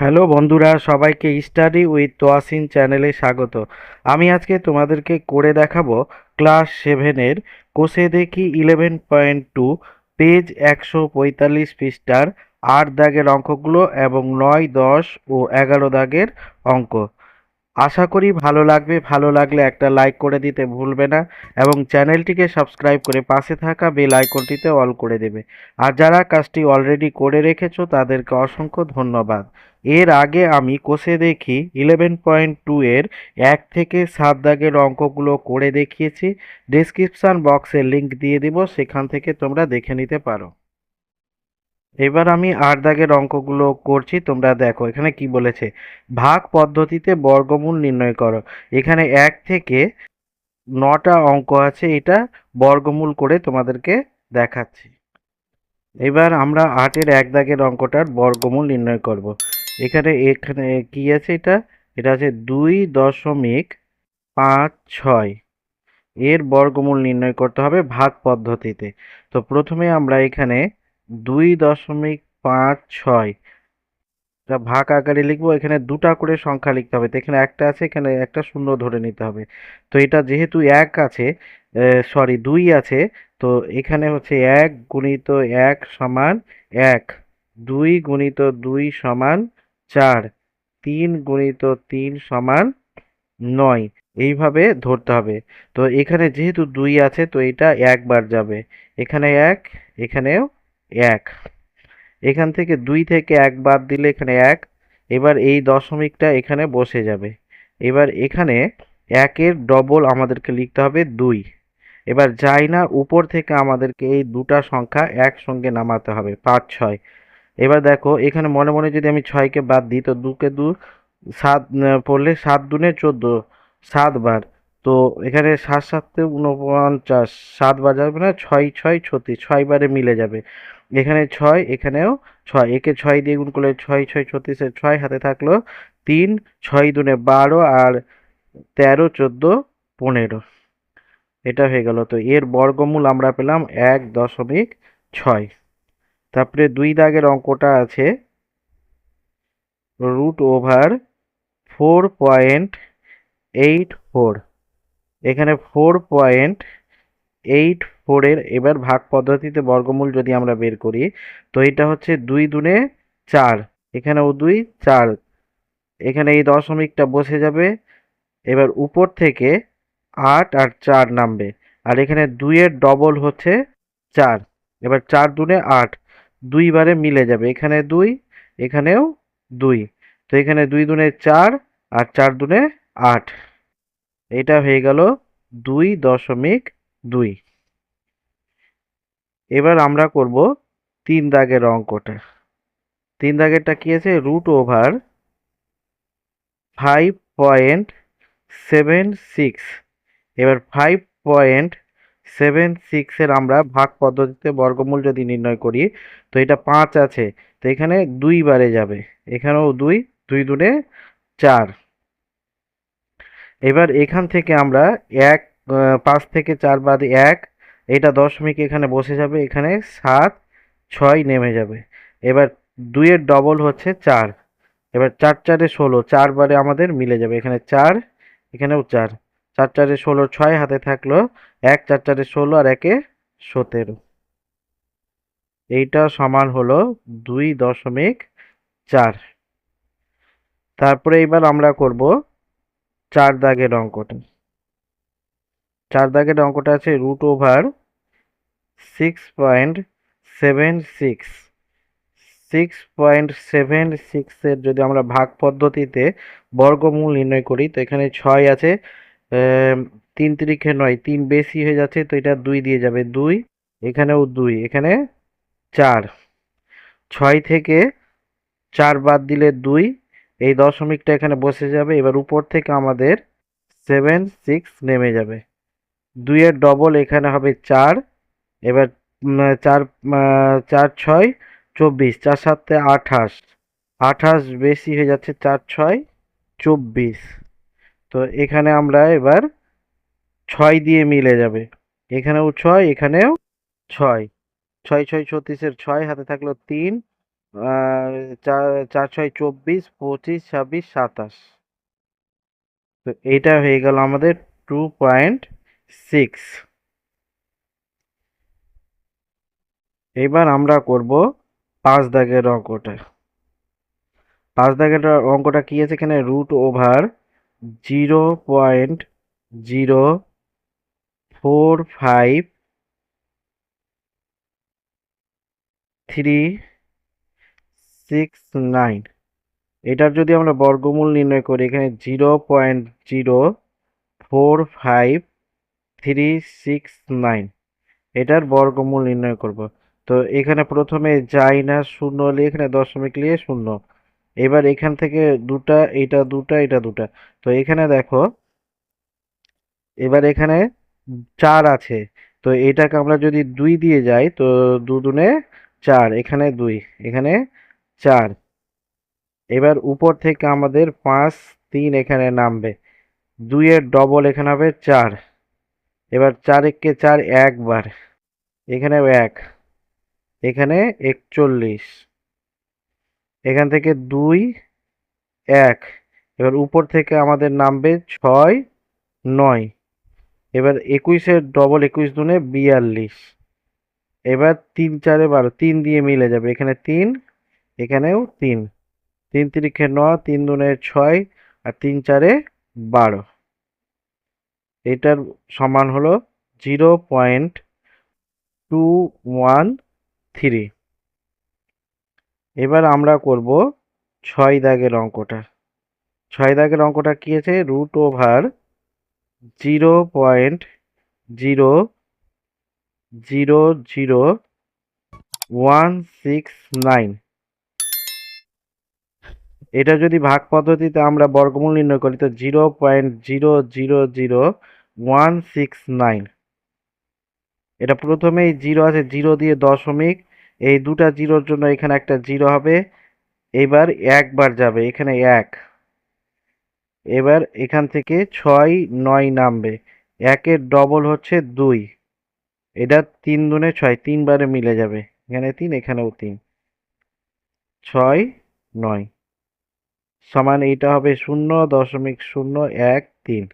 Hello বন্ধুরা, সবাইকে study with Toyasin চ্যানেলে স্বাগত। আমি আজকে তোমাদেরকে করে দেখাবো ক্লাস সেভেনের কোষে দেখি ইলেভেন পয়েন্ট টু, পেজ একশো পঁয়তাল্লিশ পৃষ্ঠার আট দাগের অঙ্কগুলো এবং নয়, দশ ও এগারো দাগের অঙ্ক। আশা করি ভালো লাগবে, ভালো লাগলে একটা লাইক করে দিতে ভুলবে না এবং চ্যানেলটিকে সাবস্ক্রাইব করে পাশে থাকা বেল আইকনটিতে অল করে দেবে। আর যারা কাজটি অলরেডি করে রেখেছো, তাদেরকে অসংখ্য ধন্যবাদ। এর আগে আমি কোষে দেখি ইলেভেন পয়েন্ট টু এর এক থেকে সাত দাগের অঙ্কগুলো করে দেখিয়েছি। ডেসক্রিপশান বক্সে লিংক দিয়ে দিব, সেখান থেকে তোমরা দেখে নিতে পারো। এবার আমি আট দাগের অঙ্কগুলো করছি, তোমরা দেখো, এখানে কি বলেছে? ভাগ পদ্ধতিতে বর্গমূল নির্ণয় করো। এখানে এক থেকে নটা অঙ্ক আছে, এটা বর্গমূল করে তোমাদেরকে দেখাচ্ছি। এবার আমরা আটের এক দাগের অঙ্কটার বর্গমূল নির্ণয় করব। এখানে এখানে কি আছে এটা? এটা আছে দুই দশমিক পাঁচ ছয়। এর বর্গমূল নির্ণয় করতে হবে ভাগ পদ্ধতিতে। তো প্রথমে আমরা এখানে দুই দশমিক পাঁচ ছয়। এটা ভাগ আকারে লিখব, এখানে দুটা করে সংখ্যা লিখতে হবে। তো এখানে একটা আছে, এখানে একটা শূন্য ধরে নিতে হবে। তো এটা যেহেতু এক আছে সরি দুই আছে, তো এখানে হচ্ছে এক গুণিত এক সমান এক। দুই গুণিত দুই সমান চার। তিন গুণিত তিন সমান নয়। এইভাবে ধরতে হবে। তো এখানে যেহেতু দুই আছে, তো এটা একবার যাবে। এখানে এক, এখানেও এক। এখান থেকে দুই থেকে এক বাদ দিলে এখানে এক। এবার এই দশমিকটা এখানে বসে যাবে। এবার এখানে একের ডবল আমাদেরকে লিখতে হবে দুই। এবার যাই না, উপর থেকে আমাদেরকে এই দুটা সংখ্যা একসঙ্গে নামাতে হবে, পাঁচ, ছয়। এবার দেখো, এখানে মনে মনে যদি আমি ছয়কে বাদ দিই, তো দুকে দু, সাত পড়লে সাত দুনে চোদ্দ সাতবার তো এখানে সাত সাতে উনপঞ্চাশ সাতবার যাবে না, ছয় ছয়, ছত্রিশ ছয়বারে মিলে যাবে। এখানে ছয়, এখানেও ছয়। একে ছয় দিয়ে গুণ করলে ছয় ছয়, ছত্রিশে ছয় হাতে থাকল তিন, ছয় দুনে বারো আর তেরো, চোদ্দ, পনেরো। এটা হয়ে গেল। তো এর বর্গমূল আমরা পেলাম এক দশমিক ছয়। তারপরে দুই দাগের অঙ্কটা আছে root over four point eight four. এখানে ফোর পয়েন্ট এইট ফোরের এবার ভাগ পদ্ধতিতে বর্গমূল যদি আমরা বের করি, তো এটা হচ্ছে দুই দুনে চার। এখানেও দুই, চার। এখানে এই দশমিকটা বসে যাবে। এবার উপর থেকে আট আর চার নামবে। আর এখানে দুইয়ের ডবল হচ্ছে চার। এবার চার দুনে আট দুইবারে মিলে যাবে। এখানে দুই, এখানেও দুই। তো এখানে দুই দুনে চার আর চার দুনে আট। এটা হয়ে গেল দুই দশমিক দুই। এবার আমরা করব তিন দাগের অঙ্কটা। তিন দাগেরটা কি আছে? Root over five point seven six এবার ফাইভ পয়েন্ট সেভেন সিক্সের আমরা ভাগ পদ্ধতিতে বর্গমূল যদি নির্ণয় করি, তো এটা পাঁচ আছে, তো এখানে দুই বারে যাবে। এখানেও দুই দুই দুনে চার। এবার এখান থেকে আমরা এক পাঁচ থেকে চার বাদে এক এটা দশমিক এখানে বসে যাবে, এখানে সাত, ছয় নেমে যাবে। এবার দুইয়ের ডবল হচ্ছে চার। এবার চার, চারে ষোলো চারবারে আমাদের মিলে যাবে। এখানে চার, এখানেও চার। চার, চারে ষোলো, ছয় হাতে থাকল এক, চার, চারে ষোলো আর একে সতেরো। এইটা সমান হলো দুই দশমিক চার। তারপরে এবার আমরা করব চার দাগের অঙ্কটা। চার দাগের অঙ্কটা আছে root over six point seven six six point seven সিক্সের যদি আমরা ভাগ পদ্ধতিতে বর্গমূল নির্ণয় করি, তো এখানে ছয় আছে তিন তিরিখে নয়, তিন বেশি হয়ে যাচ্ছে, তো এটা দুই দিয়ে যাবে, দুই, এখানেও দুই, এখানে চার। ছয় থেকে চার বাদ দিলে দুই, এই দশমিকটা এখানে বসে যাবে, এবার উপর থেকে আমাদের সেভেন সিক্স নেমে যাবে। দুইয়ের ডবল এখানে হবে চার এবার চার চার ছয়, চব্বিশ, চার সাতে আঠাশ আঠাশ বেশি হয়ে যাচ্ছে চার ছয়, চব্বিশ। তো এখানে আমরা এবার ছয় দিয়ে মিলে যাবে। এখানেও ছয় এখানেও ছয়। ছয় ছয় ছত্রিশের ছয়, হাতে থাকল তিন চার চার ছয় চব্বিশ, পঁচিশ, ছাব্বিশ, সাতাশ। তো এইটা হয়ে গেল আমাদের টু পয়েন্ট সিক্স এবার আমরা করব পাঁচ দাগের অঙ্কটা। পাঁচ দাগের অঙ্কটা কি আছে এখানে? Root over zero point zero four five three six nine এটার যদি আমরা বর্গমূল নির্ণয় করি, এখানে zero point zero four five three six nine এটার বর্গমূল নির্ণয় করব। তো এখানে প্রথমে যাই না, শূন্য হলে এখানে দশমিক নিয়ে শূন্য। এবার এখান থেকে দুটা, এটা দুটা এটা দুটা। তো এখানে দেখো, এবার এখানে চার আছে। তো এটাকে আমরা যদি দুই দিয়ে যাই, তো দু দুনে চার, এখানে দুই, এখানে চার। এবার উপর থেকে আমাদের পাঁচ, তিন এখানে নামবে। দুইয়ের ডবল এখানে হবে চার। এবার চার একে চার, একবার। এখানেও এক। এখানে একচল্লিশ। এখান থেকে দুই, এক। এবার উপর থেকে আমাদের নামবে ছয়, নয়। এবার একুশের ডবল একুশ দুনে বিয়াল্লিশ। এবার তিন চারে বারো, তিন দিয়ে মিলে যাবে। এখানে তিন, এখানেও তিন। তিন তিরিখে নয়, তিন দুনে ছয়, আর তিন চারে বারো। এটার সমান হলো zero point two one three এবার আমরা করব ছয় দাগের অঙ্কটা। ছয় দাগের অঙ্কটা কি আছে? Root over zero point zero zero zero one six nine এটা যদি ভাগ পদ্ধতিতে আমরা বর্গমূল নির্ণয় করি, তো zero point zero zero zero one six nine এটা প্রথমেই জিরো আছে, জিরো দিয়ে দশমিক। এই দুটা জিরোর জন্য এখানে একটা জিরো হবে। এবার একবার যাবে, এখানে এক। এবার এখান থেকে ছয়, নয় নামবে। একের ডবল হচ্ছে দুই। এটা তিন দুনে ছয়, তিনবারে মিলে যাবে। এখানে তিন, এখানেও তিন। ছয়, নয়। সমান এইটা হবে শূন্য, দশমিক শূন্য, এক, তিন।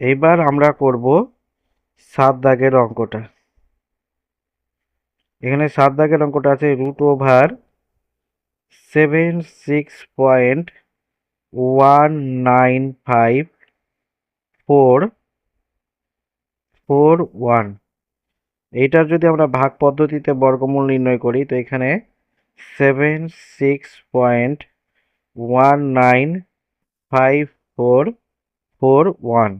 এইবার আমরা করব সাত দাগের অঙ্কটা। এখানে সাত দাগের অঙ্কটা আছে root over seven six point one nine five four four one এইটার যদি আমরা ভাগ পদ্ধতিতে বর্গমূল নির্ণয় করি, তো এখানে seven six point one nine five four four one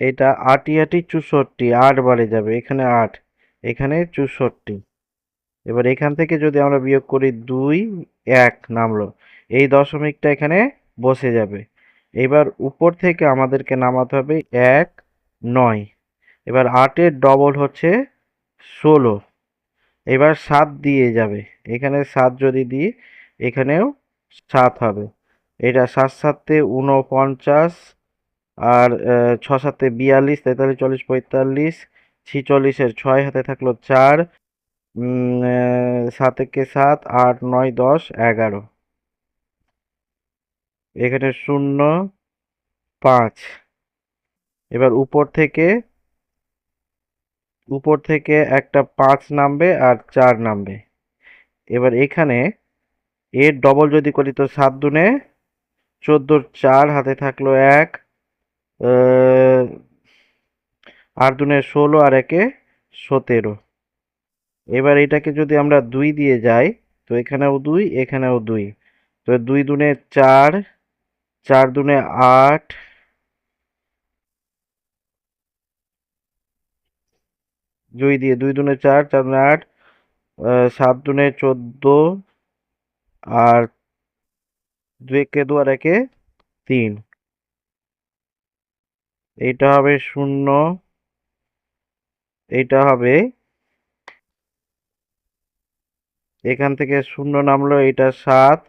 এটা আটি আটি চৌষট্টি, আট বারে যাবে, এখানে আট, এখানে চৌষট্টি। এবার এখান থেকে যদি আমরা বিয়োগ করি দুই, এক নামলো, এই দশমিকটা এখানে বসে যাবে। এবার উপর থেকে আমাদেরকে নামাতে হবে এক, নয়। এবার আটের ডবল হচ্ছে ষোলো। এবার সাত দিয়ে যাবে। এখানে সাত যদি দিই, এখানেও সাত হবে। এটা সাত সাতে উনপঞ্চাশ আর ছ সাতে বিয়াল্লিশ, তেতাল্লিশ, চল্লিশ, পঁয়তাল্লিশ ছিচল্লিশের ছয় হাতে থাকল চার সাত একে সাত, আট, নয়, দশ, এগারো। এখানে শূন্য, পাঁচ। এবার উপর থেকে উপর থেকে একটা পাঁচ নামবে আর চার নামবে। এবার এখানে, এর ডবল যদি করি তো সাত দুনে, চোদ্দোর চার হাতে থাকল এক আট দুনে ষোলো আর একে সতেরো। এবার এটাকে যদি আমরা দুই দিয়ে যাই, তো এখানেও দুই এখানেও দুই। তো দুই দুনে চার চার দুনে আট, দুই দিয়ে দুই দুনে চার চার দুনে আট সাত দুনে চোদ্দ, আর দুই একে দু আর একে তিন। এইটা হবে শূন্য। এইটা হবে এখান থেকে শূন্য নামলো, এইটা সাত।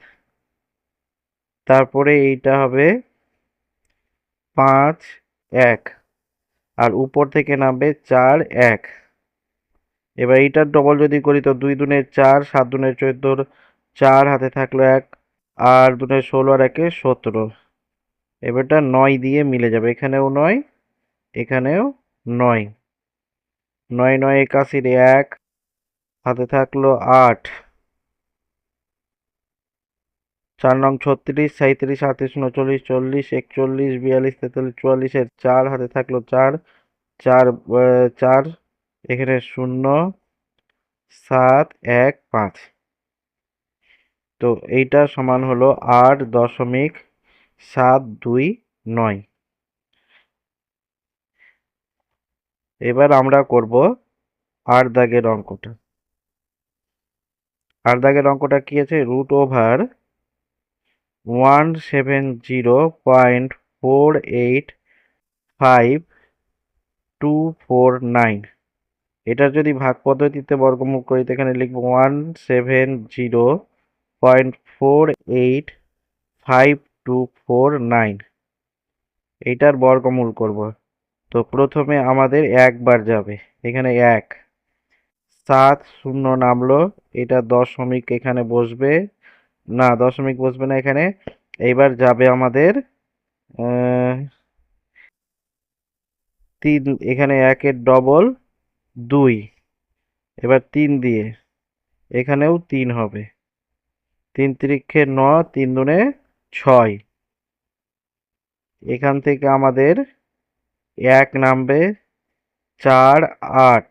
তারপরে এইটা হবে পাঁচ, এক। আর উপর থেকে নামবে চার, এক। এবার এইটার ডবল যদি করি তো দুই দুনে চার, সাত দুনে চোদ্দোর চার হাতে থাকল এক, আর দুনে ষোলো আর একে সতেরো। এবারটা নয় দিয়ে মিলে যাবে। এখানেও নয় এখানেও নয়। নয় নয়, একাশির এক, হাতে থাকল আট। চার নং ছত্রিশ, সাঁইত্রিশ, আটত্রিশ, উনচল্লিশ, চল্লিশ, একচল্লিশ, বিয়াল্লিশ, তেতাল্লিশ, চুয়াল্লিশের চার, হাতে থাকল চার। চার চার, এখানে শূন্য, সাত, এক, পাঁচ। তো এইটা সমান হলো আট দশমিক সাত, দুই, নয়। এবার আমরা করব আট দাগের অঙ্কটা। আর দাগের অঙ্কটা কি আছে? Root over one seven zero point four eight five two four nine এটার যদি ভাগ পদ্ধতিতে বর্গমূল করি এখানে লিখব one seven zero point four eight five two four nine এইটার বর্গমূল করব। তো প্রথমে আমাদের একবার যাবে। এখানে এক। সাত শূন্য নামলো। এটা দশমিক এখানে বসবে। না, দশমিক বসবে না এখানে। এইবার যাবে আমাদের তিন, এখানে একের ডবল দুই। এবার তিন দিয়ে। এখানেও তিন হবে। তিন তিরিক্ষে ন, তিন দুনে ছয়। এখান থেকে আমাদের এক নামবে চার আট।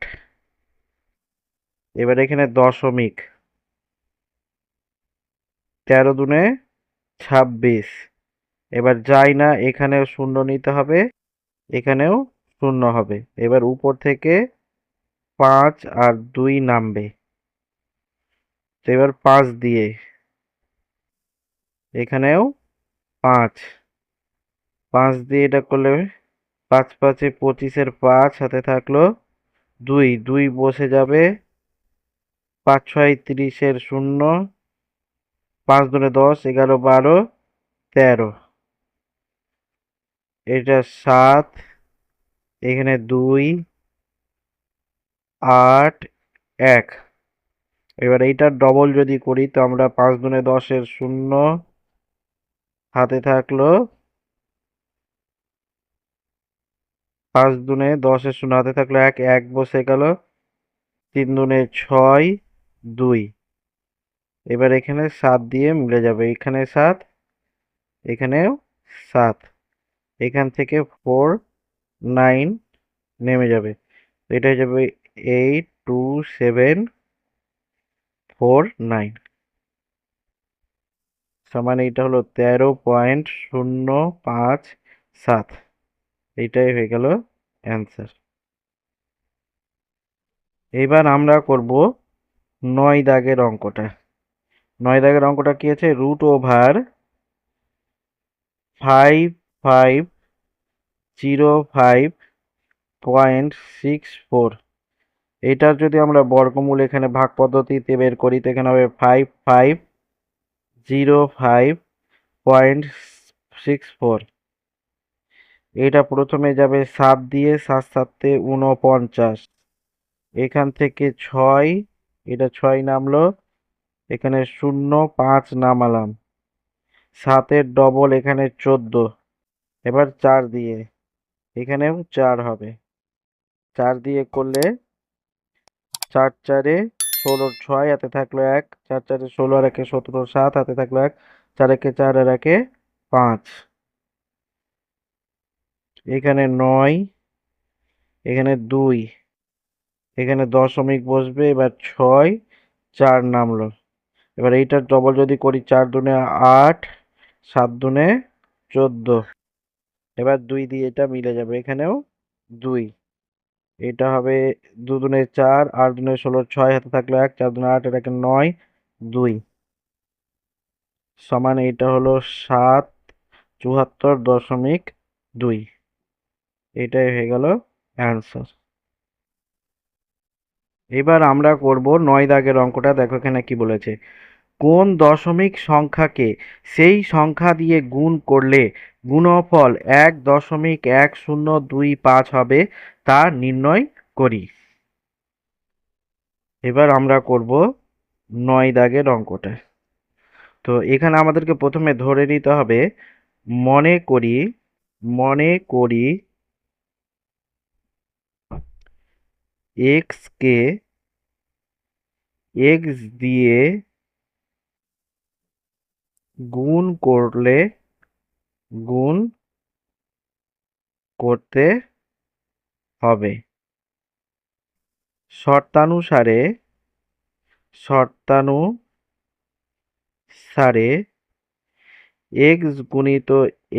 এবার এখানে দশমিক। তেরো দুনে ছাব্বিশ। এবার যাই না, এখানেও শূন্য নিতে হবে, এখানেও শূন্য হবে। এবার উপর থেকে পাঁচ আর দুই নামবে। এবার পাঁচ দিয়ে এখানেও পাঁচ। পাঁচ দিয়ে এটা করলে পাঁচ পাঁচে পঁচিশের পাঁচ হাতে থাকল দুই। দুই বসে যাবে পাঁচ ছয় তিরিশের শূন্য, পাঁচ দুনে দশ, এগারো বারো, তেরো। এটা সাত, এখানে দুই, আট, এক। এবার এইটার ডবল যদি করি তো আমরা পাঁচ দুনে দশের শূন্য হাতে থাকল পাঁচ দুনে দশের শূন্য, হাতে থাকল এক এক বসে গেল। তিন দুনে ছয়, দুই। এবার এখানে সাত দিয়ে মিলে যাবে। এখানে সাত, এখানেও সাত। এখান থেকে ফোর, নাইন নেমে যাবে। এটা হয়ে যাবে eight, two, seven, four, nine. সমান এইটা হলো তেরো পয়েন্ট শূন্য পাঁচ সাত। এইটাই হয়ে গেল অ্যান্সার। এবার আমরা করব নয় দাগের অঙ্কটা। নয় দাগের অঙ্কটা কি আছে? Root over five five zero five point six four. এটার যদি আমরা বর্গমূল এখানে ভাগ পদ্ধতিতে বের করি, তো এখানে হবে five five zero five point six four. এটা প্রথমে যাবে সাত দিয়ে সাত সাতে উনপঞ্চাশ এখান থেকে ছয়, এটা ছয় নামলো, এখানে শূন্য পাঁচ নামালাম। সাতের ডবল এখানে চোদ্দ। এবার চার দিয়ে, এখানেও চার হবে। চার দিয়ে করলে চার চারে ষোলো ছয় হাতে থাকল এক, চার চারে ষোলো আর একে সতেরো সাত হাতে থাকল এক, চার একে চার আর একে পাঁচ। এখানে নয়, এখানে দুই, এখানে দশমিক বসবে, এবার ছয়, চার নামলো। এবার এইটার ডবল যদি করি চার দুনে আট, সাত দুনে চোদ্দ। এবার দুই দিয়ে এটা মিলে যাবে, এখানেও দুই। এটা হবে দু দুনে চার, আট দুনে ষোলো, ছয় হাতে থাকল এক, চার দুনে আট এটাকে নয়, দুই। সমান এটা হলো সাত, চুয়াত্তর দশমিক দুই। এটাই হয়ে গেল অ্যান্সার এবার আমরা করব নয় দাগের অঙ্কটা, দেখো এখানে কি বলেছে। কোন দশমিক সংখ্যাকে সেই সংখ্যা দিয়ে গুণ করলে গুণফল এক দশমিক এক শূন্য দুই পাঁচ হবে তা নির্ণয় করি। এবার আমরা করব নয় দাগের অঙ্কটা। তো এখানে আমাদেরকে প্রথমে ধরে নিতে হবে, মনে করি মনে করি এক্স কে এক্স দিয়ে গুণ করলে গুণ করতে হবে। শর্তানুসারে শর্তানুসারে এক্স গুণিত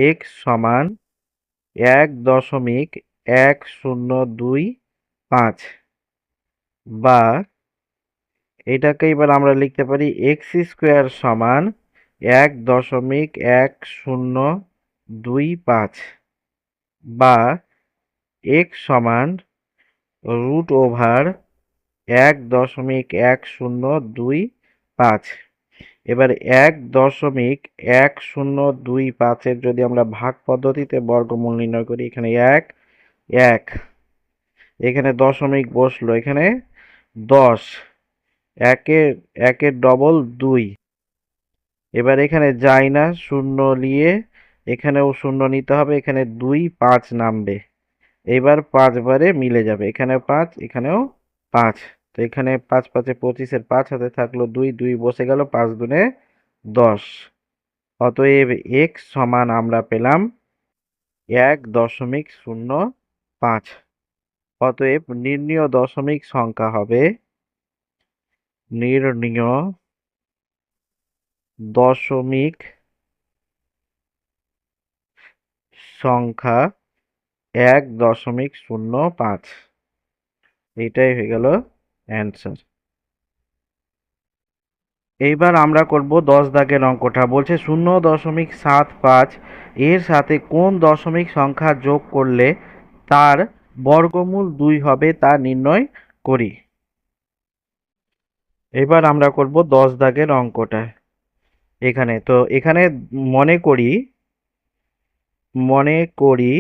এক্স সমান এক দশমিক এক শূন্য দুই পাঁচ বা এটাকে এবার আমরা লিখতে পারি এক্স স্কোয়ার সমান এক দশমিক এক শূন্য দুই পাঁচ বা এক্স সমান রুট ওভার এক দশমিক এক শূন্য দুই পাঁচ। এবার এক দশমিক এক শূন্য দুই পাঁচের যদি আমরা ভাগ পদ্ধতিতে বর্গমূল নির্ণয় করি, এখানে এক এক। এখানে দশমিক বসল, এখানে দশ। একের একের ডবল দুই। এবার এখানে যায় না, শূন্য নিয়ে এখানেও শূন্য নিতে হবে, এখানে দুই পাঁচ নামবে। এবার পাঁচবারে মিলে যাবে এখানে পাঁচ, এখানেও পাঁচ। তো এখানে পাঁচ পাঁচে পঁচিশের পাঁচ হাতে থাকল দুই দুই বসে গেল পাঁচ দুনে দশ। অতএব এক্স সমান আমরা পেলাম এক দশমিক শূন্য পাঁচ। অতএব নির্ণীয় দশমিক সংখ্যা হবে নির্ণীয় দশমিক সংখ্যা এক দশমিক শূন্য পাঁচ। এইটাই হয়ে গেল অ্যান্সার এইবার আমরা করব দশ দাগের অঙ্কটা। বলছে শূন্য দশমিক সাত পাঁচ, এর সাথে কোন দশমিক সংখ্যা যোগ করলে তার বর্গমূল দুই হবে তা নির্ণয় করি। এবার আমরা করব দশ দাগের অঙ্কটা। এখানে তো এখানে মনে করি মনে করি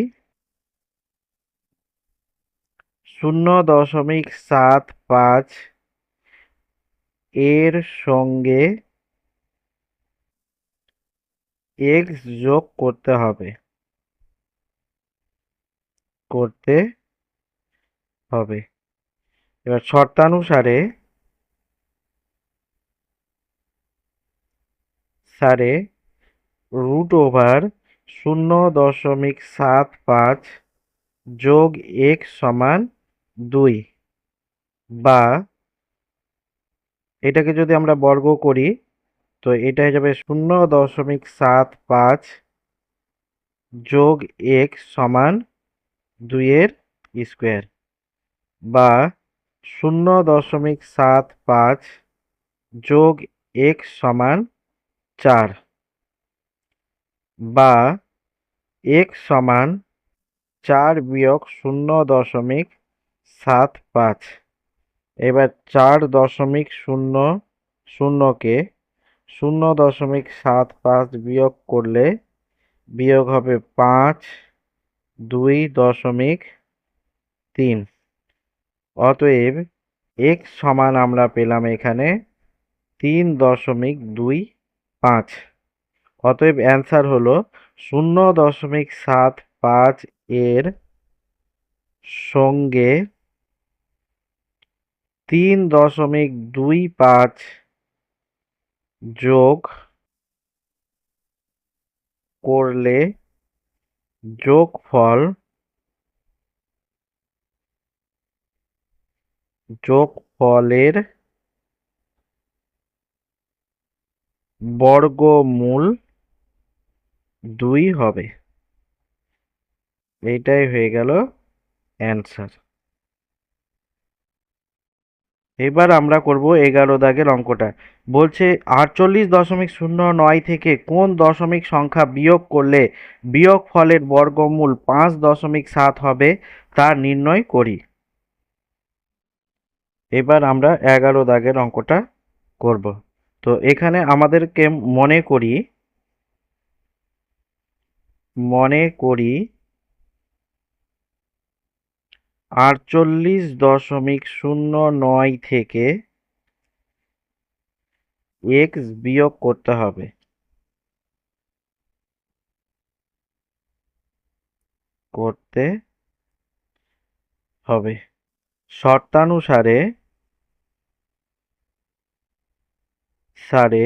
শূন্য দশমিক সাত পাঁচ এর সঙ্গে এক্স যোগ করতে হবে। করতে হবে। এবার শর্তানুসারে সারে রুট ওভার শূন্য দশমিক সাত পাঁচ যোগ এক্স সমান দুই বা এটাকে যদি আমরা বর্গ করি, তো এটা হয়ে যাবে শূন্য দশমিক সাত পাঁচ যোগ এক সমান দুইয়ের স্কোয়ার বা শূন্য দশমিক সাত পাঁচ যোগ এক সমান চার। বা এক সমান চার বিয়োগ শূন্য দশমিক সাত পাঁচ। এবার চার দশমিক শূন্য, শূন্যকে শূন্য দশমিক সাত পাঁচ বিয়োগ করলে বিয়োগ হবে পাঁচ, দুই দশমিক তিন। অতএব এক সমান আমরা পেলাম এখানে তিন দশমিক দুই পাঁচ। অতএব অ্যান্সার হলো শূন্য দশমিক সাত পাঁচ এর সঙ্গে তিন দশমিক দুই পাঁচ যোগ করলে যোগফল যোগফলের বর্গমূল দুই হবে। এইটাই হয়ে গেল অ্যান্সার এবার আমরা করব এগারো দাগের অঙ্কটা। বলছে আটচল্লিশ দশমিক শূন্য নয় থেকে কোন দশমিক সংখ্যা বিয়োগ করলে বিয়োগ ফলের বর্গমূল পাঁচ দশমিক সাত হবে তা নির্ণয় করি। এবার আমরা এগারো দাগের অঙ্কটা করব। তো এখানে আমাদেরকে মনে করি মনে করি আটচল্লিশ দশমিক শূন্য নয় থেকে এক্স বিয়োগ করতে হবে। করতে হবে। শর্তানুসারে সারে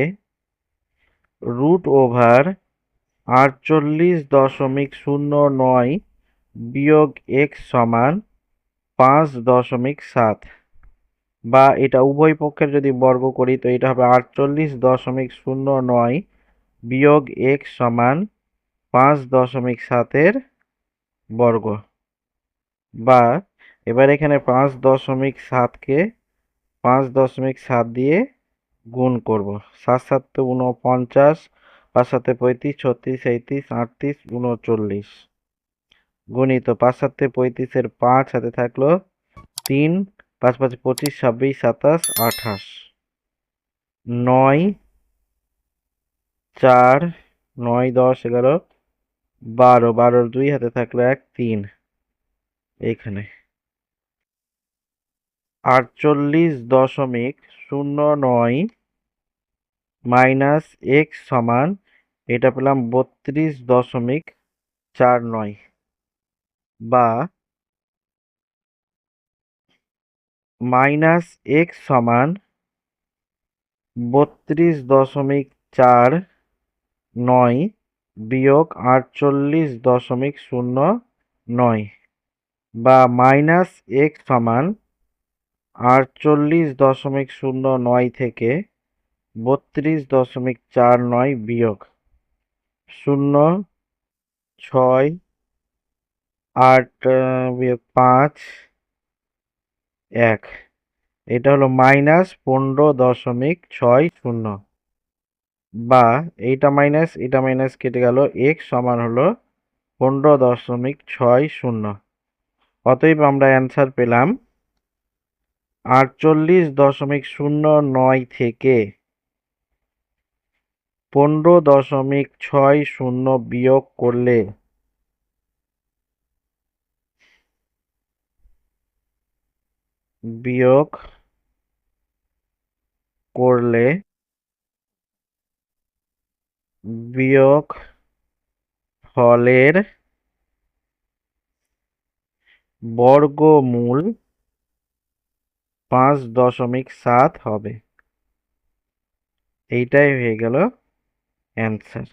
রুট ওভার আটচল্লিশ দশমিক শূন্য নয় বিয়োগ এক্স সমান পাঁচ দশমিক সাত। বা এটা উভয় পক্ষের যদি বর্গ করি, তো এটা হবে আটচল্লিশ দশমিক শূন্য নয় বিয়োগ এক্স সমান পাঁচ দশমিক সাতের বর্গ। বা এবার এখানে পাঁচ দশমিক সাতকে পাঁচ দশমিক সাত দিয়ে গুণ করব। সাত সাতে উনপঞ্চাশ পাঁচ সাতে পঁয়ত্রিশ, ছত্রিশ, সাঁইত্রিশ, আটত্রিশ উনচল্লিশ গুণিত পাঁচ সাতে পঁয়ত্রিশের পাঁচ হাতে থাকল তিন, পাঁচ পাঁচ পঁচিশ, ছাব্বিশ, সাতাশ, আঠাশ। নয়, চার, নয়, দশ, এগারো, বারো, বারোর দুই হাতে থাকল এক, তিন। এইখানে। আটচল্লিশ দশমিক শূন্য নয় মাইনাস এক্স সমান এটা পেলাম বত্রিশ দশমিক চার নয় বা মাইনাস এক্স সমান বত্রিশ দশমিক চার নয় বিয়োগ আটচল্লিশ দশমিক শূন্য নয় বা মাইনাস এক্স সমান আটচল্লিশ দশমিক শূন্য নয় থেকে বত্রিশ দশমিক চার নয় বিয়োগ। শূন্য, ছয়, আট পাঁচ, এক। এটা হলো মাইনাস পনেরো দশমিক ছয় শূন্য। বা এইটা মাইনাস, এটা মাইনাস কেটে গেল, এক্স সমান হলো পনেরো দশমিক ছয় শূন্য। অতএব আমরা অ্যান্সার পেলাম আটচল্লিশ দশমিক শূন্য নয় থেকে পনেরো দশমিক ছয় শূন্য বিয়োগ করলে বিয়োগ করলে বিয়োগ ফলের বর্গমূল পাঁচ দশমিক সাত হবে। এইটাই হয়ে গেল অ্যান্সার